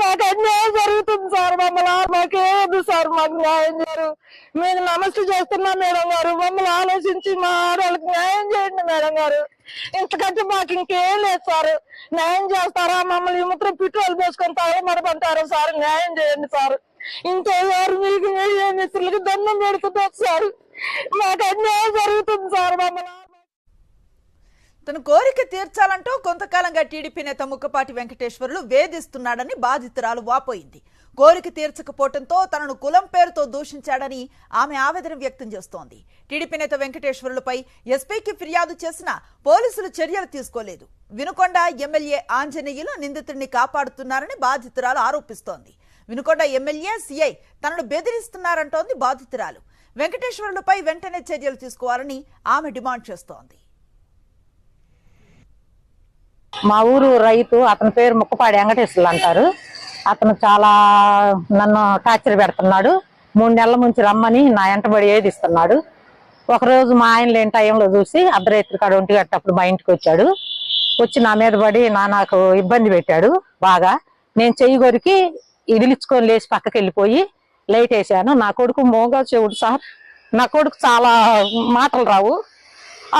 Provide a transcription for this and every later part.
మాకు అన్యాయం జరుగుతుంది సార్ మమ్మల్ని మాకేదు సార్ మాకు న్యాయం చేయరు. మేము నమస్తే చేస్తున్నాం మేడం గారు. మమ్మల్ని ఆలోచించి మా ఆడవాళ్ళకి న్యాయం చేయండి మేడం గారు. ఇంతకంటే మాకు ఇంకేం లేదు సార్. న్యాయం చేస్తారా? మమ్మల్ని ఈ ముత్రం పెట్రోల్ పోసుకొని తాగమడమంటారా సార్. న్యాయం చేయండి సార్. ఇంకెవరు మీకు ఏ మిత్రులకి దండం పెడుతున్నారు సార్. మాకు అన్యాయం జరుగుతుంది సార్ మమ్మల్ని తన కోరిక తీర్చాలంటూ కొంతకాలంగా టీడీపీ నేత ముక్కపాటి వెంకటేశ్వర్లు వేధిస్తున్నాడని బాధితురాలు వాపోయింది. కోరిక తీర్చకపోవడంతో తనను కులం పేరుతో దూషించాడని ఆమె ఆవేదన వ్యక్తం చేస్తోంది. టీడీపీ నేత వెంకటేశ్వర్లపై ఎస్పీకి ఫిర్యాదు చేసినా పోలీసులు చర్యలు తీసుకోలేదు. వినుకొండ ఎమ్మెల్యే ఆంజనేయులు నిందితుడిని కాపాడుతున్నారని బాధితురాలు ఆరోపిస్తోంది. వినుకొండ ఎమ్మెల్యే సీఐ తనను బెదిరిస్తున్నారంటోంది బాధితురాలు. వెంకటేశ్వర్లపై వెంటనే చర్యలు తీసుకోవాలని ఆమె డిమాండ్ చేస్తోంది. మా ఊరు రైతు అతని పేరు ముక్కపాడి వెంకటేశ్వర్లు అంటారు. అతను చాలా నన్ను టార్చర్ పెడుతున్నాడు. మూడు నెలల నుంచి రమ్మని నా వెంటబడి ఏదిస్తున్నాడు ఒకరోజు మా ఆయన లేని టైంలో చూసి అర్ధరాత్రి కాడ ఒంటి గట్టప్పుడు మా ఇంటికి వచ్చాడు. వచ్చి నా మీద పడి నా నాకు ఇబ్బంది పెట్టాడు బాగా. నేను చెయ్యి కొరికి ఇదిలించుకొని లేచి పక్కకి వెళ్ళిపోయి లైట్ వేసాను. నా కొడుకు మోగా చెవుడు సార్. నా కొడుకు చాలా మాటలు రావు.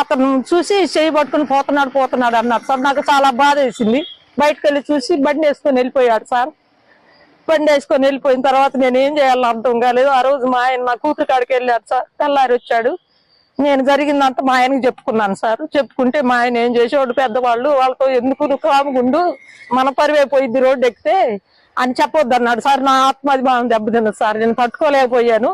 అతను చూసి చేయి పట్టుకుని పోతున్నాడు పోతున్నాడు అన్నారు సార్ నాకు చాలా బాధ వేసింది. బయటకు వెళ్ళి చూసి బండి వేసుకొని వెళ్ళిపోయాడు సార్. బండి వేసుకొని వెళ్ళిపోయిన తర్వాత నేను ఏం చేయాలో అర్థం కాలేదు. ఆ రోజు మా ఆయన నా కూతురు కాడికి వెళ్ళాడు సార్. తెల్లారి వచ్చాడు. నేను జరిగిందంతా మా ఆయనకి చెప్పుకున్నాను సార్. చెప్పుకుంటే మా ఆయన ఏం చేసేవాడు? పెద్దవాళ్ళు వాళ్ళతో ఎందుకు నువ్వు కాముగుండు మన పరివైపోయింది పోయిద్ది రోడ్డు ఎక్కితే అని చెప్పొద్దు అన్నాడు సార్ నా ఆత్మాభిమానం దెబ్బతిన్నది సార్. నేను పట్టుకోలేకపోయాను.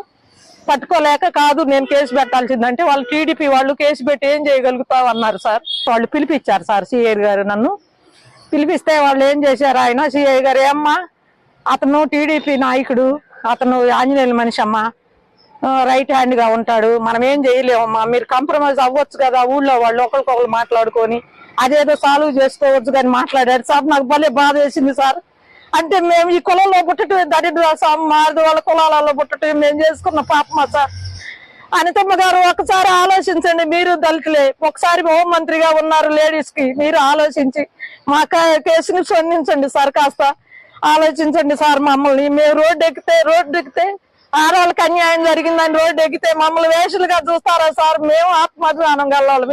పట్టుకోలేక కాదు నేను కేసు పెట్టాల్సిందంటే వాళ్ళు టీడీపీ వాళ్ళు కేసు పెట్టి ఏం చేయగలుగుతావు అన్నారు సార్? వాళ్ళు పిలిపించారు సార్ సిఐ గారు నన్ను. పిలిపిస్తే వాళ్ళు ఏం చేశారు? ఆయన సిఐ గారు ఏమ్మా అతను టీడీపీ నాయకుడు అతను ఆంజనేయుల మనిషి అమ్మా. రైట్ హ్యాండ్గా ఉంటాడు. మనం ఏం చేయలేమమ్మా. మీరు కాంప్రమైజ్ అవ్వచ్చు కదా ఊళ్ళో వాళ్ళు ఒకరికొకరు మాట్లాడుకొని. అదేదో సాల్వ్ చేసుకోవచ్చు కానీ మాట్లాడాడు సార్ నాకు భలే బాధ వేసింది సార్. అంటే మేము ఈ కులంలో పుట్టటం దరిద్ర మాది వాళ్ళ కులాలలో పుట్టటం మేము చేసుకున్న పాపమా సార్ అనితమ్మ గారు ఒకసారి ఆలోచించండి మీరు దళితులే. ఒకసారి హోం మంత్రిగా ఉన్నారు లేడీస్కి మీరు ఆలోచించి. మా కేసుని స్పందించండి సార్ కాస్త. ఆలోచించండి సార్ మమ్మల్ని. మేము రోడ్డు ఎక్కితే రోడ్డు ఎక్కితే ఆడవాళ్ళకి అన్యాయం జరిగిందని రోడ్డు ఎక్కితే మమ్మల్ని వేషలుగా చూస్తారా సార్? మేము ఆత్మాభిమానం గల్లాలి